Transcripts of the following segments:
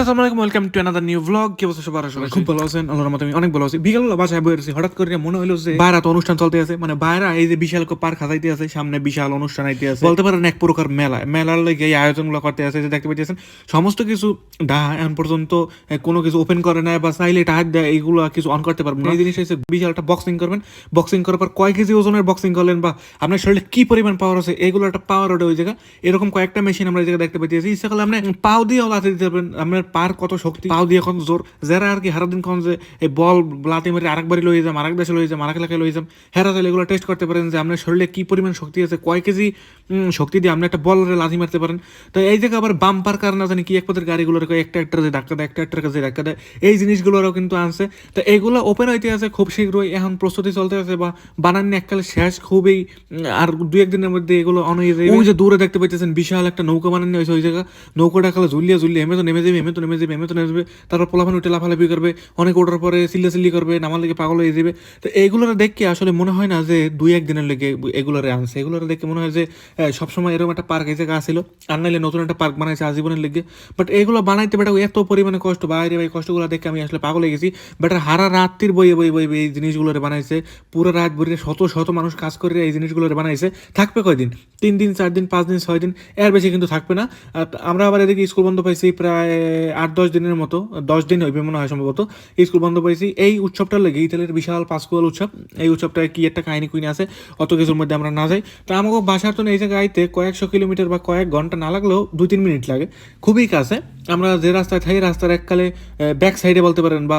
আসসালামু আলাইকুম welcome to another new blog কি অবস্থা সবার? আসলে খুব ভালো আছেন আল্লাহর মতো আমি অনেক ভালো আছি। বিকালবেলা বাসায় হঠাৎ করে মনে হলো যে বাইরে তো অনুষ্ঠান চলতে আছে। মানে বাইরে এই যে বিশাল পার্ক হাজাইতে আছে সামনে বিশাল অনুষ্ঠান আইতে আছে। বলতে পারেন এক প্রকার মেলা। মেলার লেগে এই আয়োজনগুলো করতে আছে যে দেখতে পাইতেছেন। সমস্ত কিছু ডা এখন পর্যন্ত কোনো কিছু ওপেন করে না বা চাইলে টাহাক দেয় এইগুলো কিছু অন করতে পারবেন এই জিনিস হচ্ছে বিশাল একটা বক্সিং করবেন। বক্সিং করার পর কয় কেজি ওজনের বক্সিং করলেন বা আপনার শরীরে কি পরিমাণ পাওয়ার আছে এগুলো একটা পাওয়ার ওটা ওই জায়গা এরকম কয়েকটা মেশিন আমরা এই জায়গায় দেখতে পাইতেছি। ইচ্ছা করলে আপনি পাও দিয়ে লাথি দিতে পারবেন। আপনার পার কত শক্তি? পাও দিয়ে কত জোর যারা আর কি সারাদিন কোন যে এই বল লাতি মারি আরেকবারই লয়ে যাম আরেক দেশে লয়ে যাম আরেক এলাকায় লয়ে যাম হেরা তাহলে এগুলো টেস্ট করতে পারেন যে আপনার শরীরে কি পরিমাণ শক্তি আছে কয় কেজি শক্তি দিয়ে আপনি একটা বলের লাথি মারতে পারেন। তো এই জায়গায় আবার বাম্পার কার না জানি কি এক পদের গাড়িগুলোর একটা একটা যে ধাক্কা দেয় একটা একটা কাছে ধাক্কা দেয় এই জিনিসগুলোরও কিন্তু আনছে। তো এইগুলো ওপেন হইতে আছে খুব শীঘ্রই এখন প্রস্তুতি চলতে আছে বা বানানি এককালে শেষ খুবই আর দু একদিনের মধ্যে এগুলো অন হয়ে যাবে ওই যে দূরে দেখতে পাইতেছেন বিশাল একটা নৌকা বানানি হয়েছে ওই জায়গা। নৌকাটা খালে ঝুলিয়ে ঝুলিয়ে এমে তো নেমে যাবে এমে তো নেমে যাবে এমে তো নেমে যাবে তারপর পোলাপান উঠে লাফালাফি করবে, অনেক ওঠার পরে চিল্লি করবে, নামার লেগে পাগল হয়ে যাবে। তো এইগুলোর দেখে আসলে মনে হয় না যে দুই একদিনের লেগে এগুলোরে আনছে। এগুলোর দেখে মনে হয় যে সবসময় এরকম একটা পার্ক এই জায়গা আসছিল আর নাইলে নতুন একটা পার্ক বানাইছে আজীবনের লেগে। বাট এগুলো বানাইতে বেটা এত পরিমাণে কষ্ট। বাইরে ভাই, কষ্টগুলো দেখে আমি আসলে পাগল হয়ে গেছি। বাট হারা রাত্রির বইয়ে বই বই এই জিনিসগুলোরে বানাইছে। পুরো রাত ভরে শত শত মানুষ কাজ করে এই জিনিসগুলোরে বানাইছে। থাকবে কয়দিন? তিন দিন, চার দিন, পাঁচ দিন, ছয় দিন, এর বেশি কিন্তু থাকবে না। আমরা আবার এদিকে স্কুল বন্ধ পাইছি প্রায় আট দশ দিনের মতো, দশ দিন হইবে মনে হয় সম্ভবত, স্কুল বন্ধ পাইছি এই উৎসবটার লেগে ইতালির বিশাল পাঁচকুয়াল উৎসব। এই উৎসবটায় কি একটা কাহিনী কুইনি আছে, অত কিছুর মধ্যে আমরা না যাই। তা আমাকে বাসার তো এই জায়গায় আইতে কয়েকশো কিলোমিটার বা কয়েক ঘণ্টা না লাগলেও দুই তিন মিনিট লাগে। খুবই কাছে। আমরা যে রাস্তায় থাকি রাস্তার এককালে ব্যাক সাইডে বলতে পারেন বা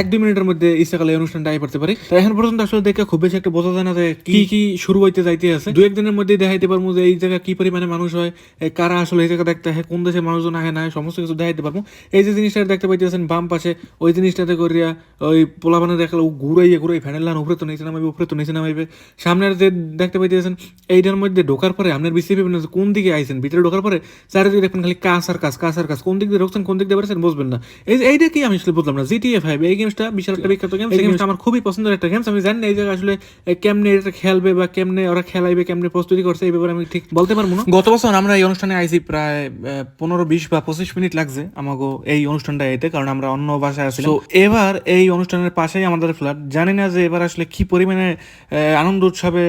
এক দুই মিনিটের মধ্যে ইচ্ছাকালে অনুষ্ঠানটা আই পড়তে পারি। তো এখন পর্যন্ত আসলে দেখে খুব বেশি একটা বোঝা যায় না যে কি কি শুরু হইতে যাইতে আছে। দু একদিনের মধ্যে দেখাইতে পারব যে এই জায়গা কি পরিমাণে মানুষ হয় কারা আসলে এই জায়গা দেখতে হয় কোন দেশের মানুষজন আহে না সমস্ত কিছু দেখাইতে পারব। এই যে জিনিসটা দেখতে পাইতেছেন বাম পাশে ওই জিনিসটাতে করিয়া ওই পোলাপানে দেখাল ঘুরাইয়ে ঘুরাই ফ্যানের লান উপরে তো নিচে নামাইবে উপরে তো নিচে নামাইবে। সামনের যে দেখতে পাইতেছেন এইটার মধ্যে ঢোকার পরে আপনার পাবেন কোন দিকে আইছেন ভিতরে ঢোকার পরে চারিদিকে দেখবেন খালি কাজ আর কাজ কাজ আর কাজ কোন দিক দিয়ে ঢুকছেন কোন দিক দিয়ে বেরোচ্ছেন বুঝবেন না। এই এইটা কি আমি আসলে বুঝলাম না। জিটিএ ফাইভ এই গেমসটা বিশাল একটা বিখ্যাত গেম এই গেমসটা আমার খুবই পছন্দের একটা গেমস আমি জানি না এই জায়গায় আসলে কেমনে এটা খেলবে বা কেমনে ওরা খেলাইবে কেমনে প্রস্তুতি করছে এই ব্যাপারে আমি ঠিক বলতে পারব না। গত বছর আমরা এই অনুষ্ঠানে আইছি প্রায় পনেরো বিশ বা পঁচিশ মিনিট লাগছে আমাকে এই অনুষ্ঠানটা এতে কারণ আমরা অন্য বাসায় আছি তো এবার এই অনুষ্ঠানের পাশেই আমাদের ফ্ল্যাট জানি না যে এবার আসলে কি পরিমাণে আনন্দ উৎসবে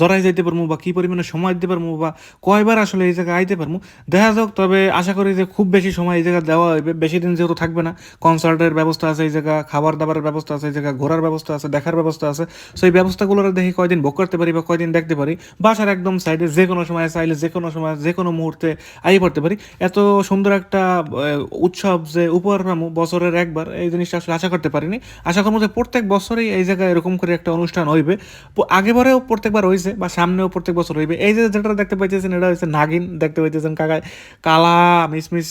জড়াই যাইতে পারব বা কি পরিমাণে সময় দিতে পারব বা কয়বার আসলে এই জায়গায় আইতে পারব। দেখা যাক তবে আশা করি যে খুব বেশি সময় এই জায়গায় দেওয়া বেশি দিন যেহেতু থাকবে না, কনসার্টের ব্যবস্থা আছে এই জায়গা খাবার দাবারের ব্যবস্থা আছে এই জায়গা, ঘোরার ব্যবস্থা আছে, দেখার ব্যবস্থা আছে। সো এই ব্যবস্থাগুলো দেখি কয়দিন ভোগ করতে পারি বা কয়দিন দেখতে পারি। বাসার একদম সাইডে যে কোনো সময় চাইলে যে কোনো সময়, যে কোনো মুহূর্তে আই পড়তে পারি। এত সুন্দর একটা উৎসব যে উপহার পাবো বছরের একবার, এই জিনিসটা আসলে আশা করতে পারিনি। আশা করব যে প্রত্যেক বছরেই এই জায়গায় এরকম করে একটা অনুষ্ঠান হইবে। আগেবারেও প্রত্যেকবার হয়েছে বা সামনেও প্রত্যেক বছর হইবে। এই যে যেটা দেখতে পাইতেছেন, এটা হচ্ছে নাগিন, দেখতে পাইতেছেন কাকায়, কালা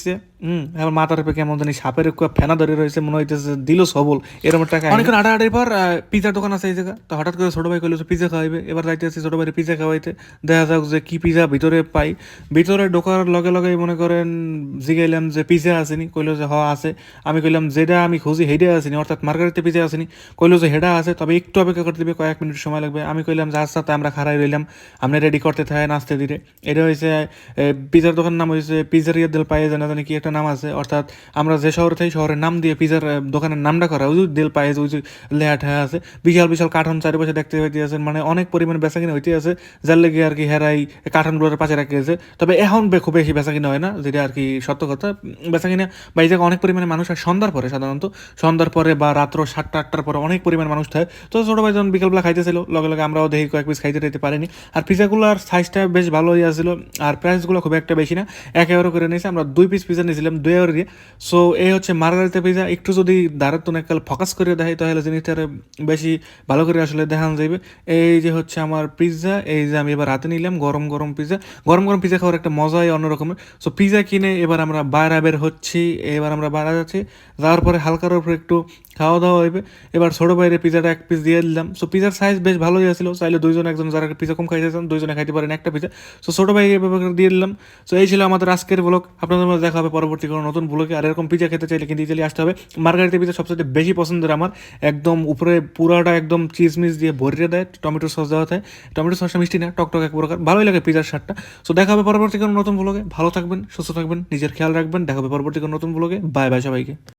মিসমিসছে হুম এখন মাথার উপরে কেমন জানি সাপের ফেনা ধরে রয়েছে, মনে হইতেছে দিল সবল। এরকম একটা অনেকক্ষণ আটা আটার পর পিজার দোকান আছে এই জায়গা। তো হঠাৎ করে ছোট ভাই কইলো পিজা খাওয়াইবে। এবার যাইতেছি ছোট ভাইয়ের পিজা খাওয়াইতে। দেখা যাক যে কি পিজা ভিতরে পাই। ভিতরে ঢোকার লগে লগে মনে করেন জিগাইলাম যে পিজা আসেনি। কইলো যে হ, আছে। আমি কইলাম যেটা আমি খুঁজি হেডে আসেনি, অর্থাৎ মার্গারিতে পিজা আসেনি। কইলো যে হেডা আছে, তবে একটু অপেক্ষা করতে দিবে, কয়েক মিনিট সময় লাগবে। আমি কইলাম যে আচ্ছা তাই আমরা খারাই রইলাম। আপনি রেডি করতে থাকে নাচতে দিলে এটা হয়েছে পিজার দোকান নাম হয়েছে পিজারিয়া দেল পায়ে জানা জানি কি একটা নাম আছে? অর্থাৎ আমরা যে শহরে থাকি, শহরের নাম দিয়ে পিজার দোকানের নামটা করা ওই যে দেল পায়ে ওই যে লেহা ঠেহা আছে। বিশাল বিশাল কার্টন চারিপাশে দেখতে পাইতে আছেন মানে অনেক পরিমাণে বেচা কিনা হইতে আছে যার লেগে আর কি হেরাই কার্টনগুলোর পাশে রাখিয়েছে। তবে এখন খুব বেশি বেচা কিনা হয় না, যেটা আর কি সত্য কথা। বেচা কিনা বা এই অনেক পরিমাণে মানুষ হয় সন্ধ্যার পরে সাধারণত। সন্ধ্যার পরে বা রাত্র সাতটা, আটটার পরে অনেক পরিমাণ মানুষ থাকে। তো ছোটো ভাই যখন বিকালবেলা খাইতেছিল, লগে লগে আমরাও দেখি কয়েক পিস খাইতে টাইতে পারিনি। আর পিজাগুলোর সাইজটা বেশ ভালোই আসছিল আর প্রাইসগুলো খুব একটা বেশি না। এক এগারো করে নিয়েছে, আমরা দুই পিস পিজা নিয়েছিলাম, দুই দিয়ে। সো এই হচ্ছে মার্গারিতে পিজা। একটু যদি দাঁড়ার তো এককাল ফোকাস করে দেখাই, তাহলে জিনিসটা বেশি ভালো করে আসলে দেখানো যাইবে। এই যে হচ্ছে আমার পিৎজা এই যে আমি এবার হাতে নিলাম, গরম গরম পিৎজা গরম গরম পিৎজা খাওয়ার একটা মজাই অন্যরকমের। সো পিৎজা কিনে এবার আমরা বাইরে বের হচ্ছি, এবার আমরা বাইরে যাচ্ছি। যাওয়ার পরে হালকার উপরে একটু খাওয়া দাওয়া হইবে। এবার ছোটো বাইরে পিজাটা এক পিস দিয়ে দিলাম। সো পিজার সাইজ বেশ ভালোই আছিল। চাইলে দুইজন, একজন যারা পিজা কম খাইতে চান দুইজনে খাইতে পারেন একটা পিজা সো ছোটো ভাই দিয়ে দিলাম। সো এই ছিল আমাদের আজকের ব্লগ আপনাদের মধ্যে দেখা হবে পরবর্তী কোনো নতুন ব্লগে। আর এরকম পিজা খেতে চাইলে কিন্তু ইতালি আসতে হবে। মার্গারিতে পিজা সবচেয়ে বেশি পছন্দের আমার। একদম উপরে পুরাটা একদম চিজমিজ দিয়ে ভরিয়ে দেয় টমেটো সস দেওয়া হয় টমেটো সসটা মিষ্টি না, টকটক এক প্রকার। ভালোই লাগে পিজার স্বাদটা। সো দেখা হবে পরবর্তী কোনো নতুন ব্লগে। ভালো থাকবেন, সুস্থ থাকবেন, নিজের খেয়াল রাখবেন। দেখা হবে পরবর্তী কোনো নতুন ব্লগে। বাই বাই সবাইকে।